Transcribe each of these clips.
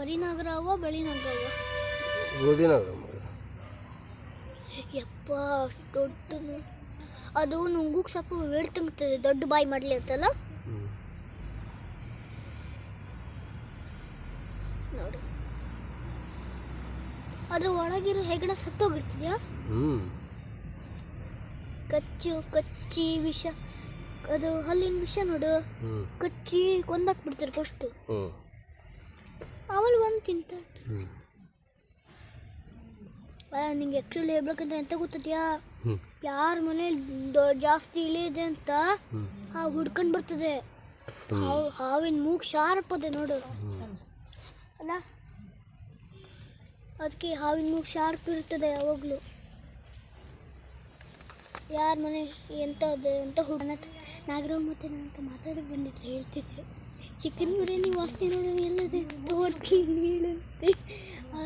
ಕೊರಿನಗರ ಅವ ಬೆಳಿನಗರ ಅವ ಗೋಧಿನಗರ ಯಪ್ಪ ಅಷ್ಟು ದೊಡ್ಡ ಅದು ನುಂಗುಕ್ ಸ್ವಲ್ಪ ವೇಟ್ ದೊಡ್ಡ ಬಾಯಿ ಮಾಡ್ಲಿ ಅಂತಲ್ಲ? ನೋಡಿ. ಅದ್ರ ಒಳಗಿರೋ ಹೆಗಣ ಸತ್ತೋಗಿರ್ತಿದ್ಯಾ ಕಚ್ಚು ಕಚ್ಚಿ ವಿಷ ಅದು ಹಲ್ಲಿನ ವಿಷ ನೋಡು. ಕಚ್ಚಿ ಕೊಂದಾಕ್ಬಿಡ್ತಾರೆ ಫಸ್ಟು ಅವಳು ಒಂದು ತಿಂತ. ಹ್ಞೂ ನಿಂಗೆ ಆ್ಯಕ್ಚುಲಿ ಹೇಳ್ಬೇಕಂದ್ರೆ ಎಂತ ಗೊತ್ತದ್ಯಾ ಯಾರ ಮನೇಲಿ ದೊ- ಜಾಸ್ತಿ ಇಲಿ ಇದೆ ಅಂತ ಆ ಹುಡ್ಕೊಂಡು ಬರ್ತದೆ. ಹಾವು ಹಾವಿನ ಮೂಗು ಶಾರ್ಪ್ ಅದೆ ನೋಡು. ಅಲ್ಲ? ಅದಕ್ಕೆ ಹಾವಿನ ಮೂಗು ಶಾರ್ಪ್ ಇರ್ತದೆ ಯಾವಾಗಲೂ. ಯಾರ ಮನೆ ಎಂತ ಅದೇ ಅಂತ ಹುಡುಗ ನಾಗರಾವ್ ಮತ್ತೆ ನಾನು ಅಂತ ಮಾತಾಡಕ್ಕೆ ಬಂದಿದ್ರೆ ಹೇಳ್ತಿದ್ದೆ. ಚಿಕನ್ ಬಿರಿಯಾನಿ ವಾಸನೆ ನೋಡಿ ಎಲ್ಲದೆ ಹೋಟ್ಲಿ ನೀಳಂತೆ ಆ,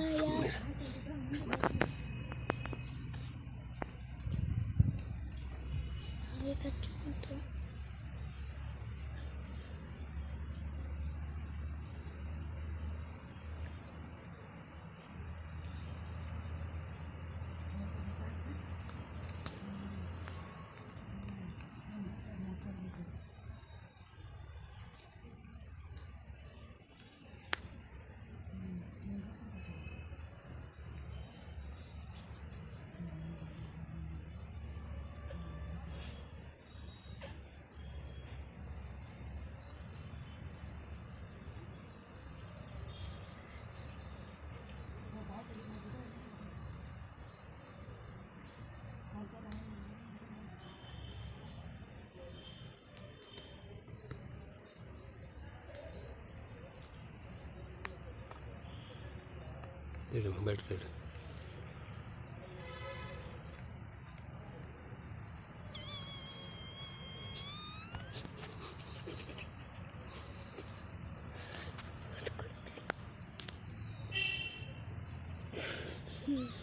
ಯಾ- ಹಾಗೆ ಕಚ್ಚಿಬಿಟ್ಟು ಇಡು ಬೆಟ್ಕ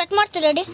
ಕಟ್ ಮಾಡ್ತೀರಾ ರೆಡಿ